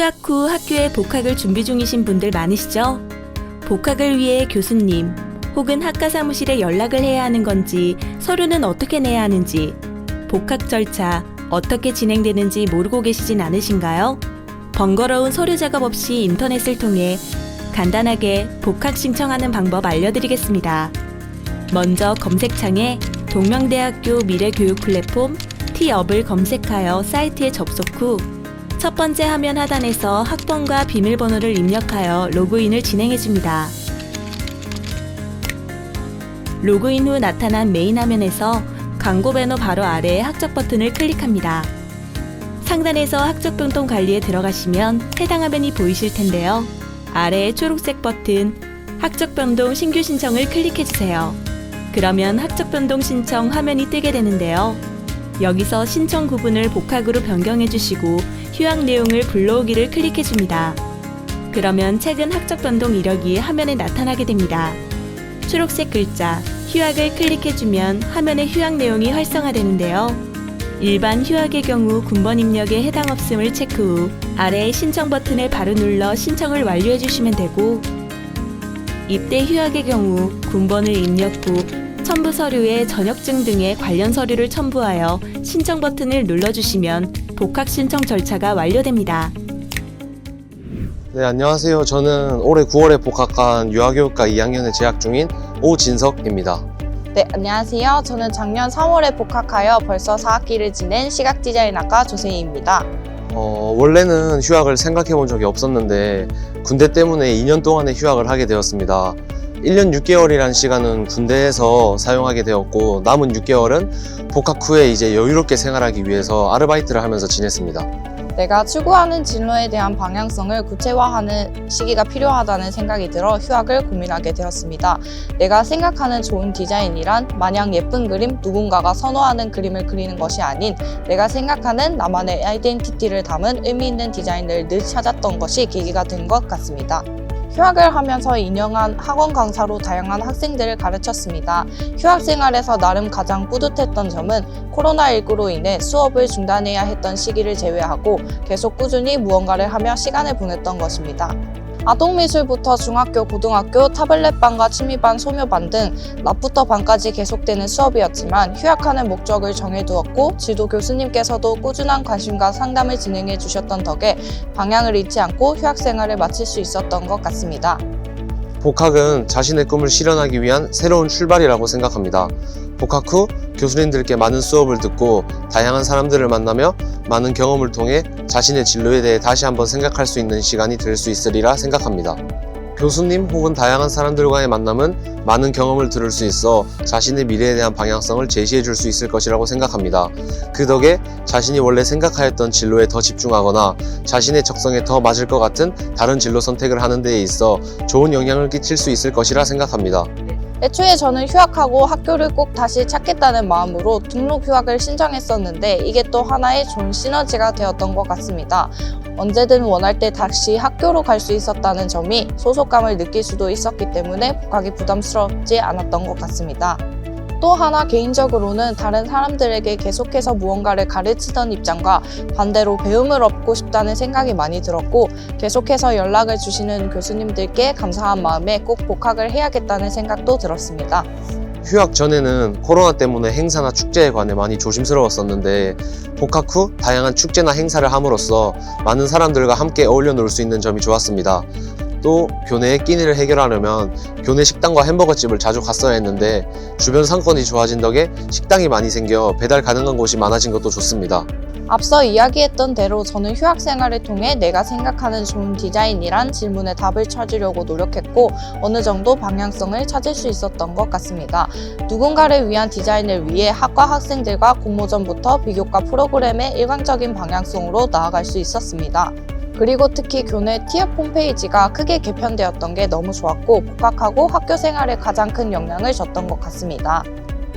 휴학 후 학교에 복학을 준비 중이신 분들 많으시죠? 복학을 위해 교수님 혹은 학과 사무실에 연락을 해야 하는 건지 서류는 어떻게 내야 하는지 복학 절차 어떻게 진행되는지 모르고 계시진 않으신가요? 번거로운 서류 작업 없이 인터넷을 통해 간단하게 복학 신청하는 방법 알려드리겠습니다. 먼저 검색창에 동명대학교 미래교육 플랫폼 T업을 검색하여 사이트에 접속 후 첫 번째 화면 하단에서 학번과 비밀번호를 입력하여 로그인을 진행해 줍니다. 로그인 후 나타난 메인 화면에서 광고 배너 바로 아래의 학적 버튼을 클릭합니다. 상단에서 학적 변동 관리에 들어가시면 해당 화면이 보이실 텐데요. 아래의 초록색 버튼 학적 변동 신규 신청을 클릭해 주세요. 그러면 학적 변동 신청 화면이 뜨게 되는데요. 여기서 신청 구분을 복학으로 변경해 주시고 휴학 내용을 불러오기를 클릭해 줍니다. 그러면 최근 학적 변동 이력이 화면에 나타나게 됩니다. 초록색 글자 휴학을 클릭해 주면 화면에 휴학 내용이 활성화되는데요. 일반 휴학의 경우 군번 입력에 해당 없음을 체크 후 아래의 신청 버튼을 바로 눌러 신청을 완료해 주시면 되고 입대 휴학의 경우 군번을 입력 후 첨부 서류에 전역증 등의 관련 서류를 첨부하여 신청 버튼을 눌러주시면 복학 신청 절차가 완료됩니다. 네, 안녕하세요. 저는 올해 9월에 복학한 유아교육과 2학년에 재학 중인 오진석입니다. 네, 안녕하세요. 저는 작년 3월에 복학하여 벌써 4학기를 지낸 시각 디자인학과 조세희입니다. 어, 원래는 휴학을 생각해 본 적이 없었는데 군대 때문에 2년 동안의 휴학을 하게 되었습니다. 1년 6개월이라는 시간은 군대에서 사용하게 되었고 남은 6개월은 복학 후에 이제 여유롭게 생활하기 위해서 아르바이트를 하면서 지냈습니다. 내가 추구하는 진로에 대한 방향성을 구체화하는 시기가 필요하다는 생각이 들어 휴학을 고민하게 되었습니다. 내가 생각하는 좋은 디자인이란 마냥 예쁜 그림, 누군가가 선호하는 그림을 그리는 것이 아닌 내가 생각하는 나만의 아이덴티티를 담은 의미 있는 디자인을 늘 찾았던 것이 계기가 된 것 같습니다. 휴학을 하면서 2년간 학원 강사로 다양한 학생들을 가르쳤습니다. 휴학 생활에서 나름 가장 뿌듯했던 점은 코로나19로 인해 수업을 중단해야 했던 시기를 제외하고 계속 꾸준히 무언가를 하며 시간을 보냈던 것입니다. 아동미술부터 중학교, 고등학교, 타블렛반과 취미반, 소묘반 등 낮부터 밤까지 계속되는 수업이었지만 휴학하는 목적을 정해두었고 지도 교수님께서도 꾸준한 관심과 상담을 진행해 주셨던 덕에 방향을 잃지 않고 휴학 생활을 마칠 수 있었던 것 같습니다. 복학은 자신의 꿈을 실현하기 위한 새로운 출발이라고 생각합니다. 복학 후 교수님들께 많은 수업을 듣고 다양한 사람들을 만나며 많은 경험을 통해 자신의 진로에 대해 다시 한번 생각할 수 있는 시간이 될 수 있으리라 생각합니다. 교수님 혹은 다양한 사람들과의 만남은 많은 경험을 들을 수 있어 자신의 미래에 대한 방향성을 제시해 줄 수 있을 것이라고 생각합니다. 그 덕에 자신이 원래 생각하였던 진로에 더 집중하거나 자신의 적성에 더 맞을 것 같은 다른 진로 선택을 하는 데에 있어 좋은 영향을 끼칠 수 있을 것이라 생각합니다. 애초에 저는 휴학하고 학교를 꼭 다시 찾겠다는 마음으로 등록 휴학을 신청했었는데 이게 또 하나의 좋은 시너지가 되었던 것 같습니다. 언제든 원할 때 다시 학교로 갈 수 있었다는 점이 소속감을 느낄 수도 있었기 때문에 복학이 부담스럽지 않았던 것 같습니다. 또 하나 개인적으로는 다른 사람들에게 계속해서 무언가를 가르치던 입장과 반대로 배움을 얻고 싶다는 생각이 많이 들었고 계속해서 연락을 주시는 교수님들께 감사한 마음에 꼭 복학을 해야겠다는 생각도 들었습니다. 휴학 전에는 코로나 때문에 행사나 축제에 관해 많이 조심스러웠었는데 복학 후 다양한 축제나 행사를 함으로써 많은 사람들과 함께 어울려 놀 수 있는 점이 좋았습니다. 또 교내의 끼니를 해결하려면 교내 식당과 햄버거집을 자주 갔어야 했는데 주변 상권이 좋아진 덕에 식당이 많이 생겨 배달 가능한 곳이 많아진 것도 좋습니다. 앞서 이야기했던 대로 저는 휴학 생활을 통해 내가 생각하는 좋은 디자인이란 질문에 답을 찾으려고 노력했고 어느 정도 방향성을 찾을 수 있었던 것 같습니다. 누군가를 위한 디자인을 위해 학과 학생들과 공모전부터 비교과 프로그램의 일관적인 방향성으로 나아갈 수 있었습니다. 그리고 특히 교내 티업 홈페이지가 크게 개편되었던 게 너무 좋았고 복학하고 학교 생활에 가장 큰 영향을 줬던 것 같습니다.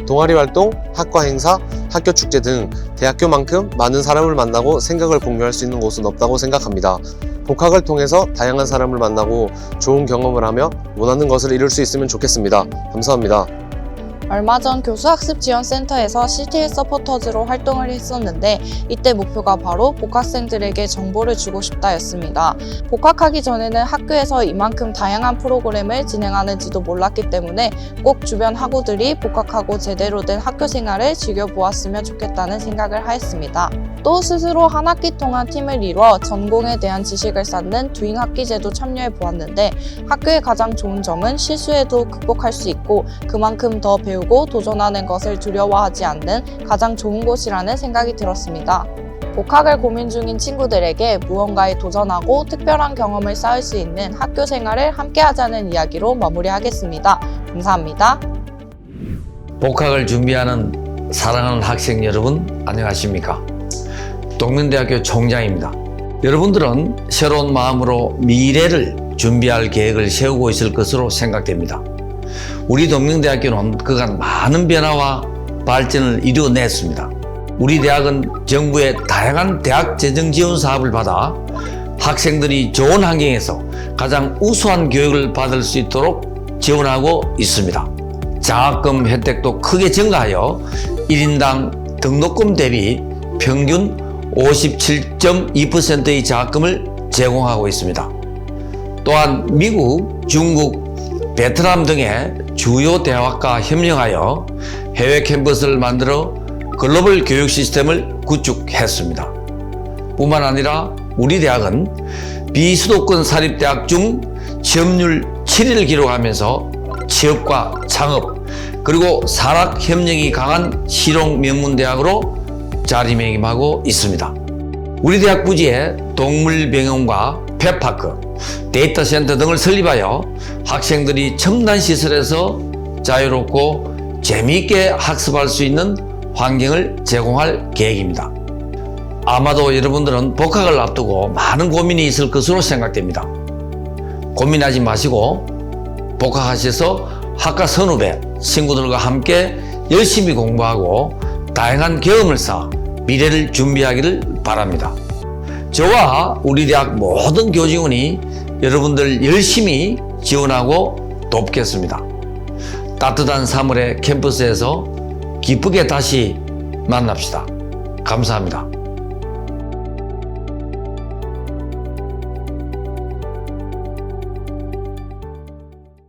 동아리 활동, 학과 행사, 학교 축제 등 대학교만큼 많은 사람을 만나고 생각을 공유할 수 있는 곳은 없다고 생각합니다. 복학을 통해서 다양한 사람을 만나고 좋은 경험을 하며 원하는 것을 이룰 수 있으면 좋겠습니다. 감사합니다. 얼마 전 교수학습지원센터에서 CTL 서포터즈로 활동을 했었는데 이때 목표가 바로 복학생들에게 정보를 주고 싶다였습니다. 복학하기 전에는 학교에서 이만큼 다양한 프로그램을 진행하는지도 몰랐기 때문에 꼭 주변 학우들이 복학하고 제대로 된 학교 생활을 즐겨보았으면 좋겠다는 생각을 하였습니다. 또 스스로 한 학기 동안 팀을 이루어 전공에 대한 지식을 쌓는 두잉 학기제도 참여해 보았는데 학교의 가장 좋은 점은 실수해도 극복할 수 있고 그만큼 더 배우고 도전하는 것을 두려워하지 않는 가장 좋은 곳이라는 생각이 들었습니다. 복학을 고민 중인 친구들에게 무언가에 도전하고 특별한 경험을 쌓을 수 있는 학교 생활을 함께 하자는 이야기로 마무리하겠습니다. 감사합니다. 복학을 준비하는 사랑하는 학생 여러분 안녕하십니까 동명대학교 총장입니다. 여러분들은 새로운 마음으로 미래를 준비할 계획을 세우고 있을 것으로 생각됩니다. 우리 동명대학교는 그간 많은 변화와 발전을 이루어냈습니다. 우리 대학은 정부의 다양한 대학 재정 지원 사업을 받아 학생들이 좋은 환경에서 가장 우수한 교육을 받을 수 있도록 지원하고 있습니다. 장학금 혜택도 크게 증가하여 1인당 등록금 대비 평균 57.2%의 장학금을 제공하고 있습니다. 또한 미국, 중국, 베트남 등의 주요 대학과 협력하여 해외 캠퍼스를 만들어 글로벌 교육 시스템을 구축했습니다. 뿐만 아니라 우리 대학은 비수도권 사립대학 중 취업률 7위를 기록하면서 취업과 창업 그리고 산학 협력이 강한 실용 명문대학으로 자리매김하고 있습니다. 우리 대학 부지에 동물병원과 펫파크, 데이터 센터 등을 설립하여 학생들이 첨단 시설에서 자유롭고 재미있게 학습할 수 있는 환경을 제공할 계획입니다. 아마도 여러분들은 복학을 앞두고 많은 고민이 있을 것으로 생각됩니다. 고민하지 마시고 복학하셔서 학과 선후배 친구들과 함께 열심히 공부하고 다양한 경험을 쌓아 미래를 준비하기를 바랍니다. 저와 우리 대학 모든 교직원이 여러분들 열심히 지원하고 돕겠습니다. 따뜻한 3월의 캠퍼스에서 기쁘게 다시 만납시다. 감사합니다.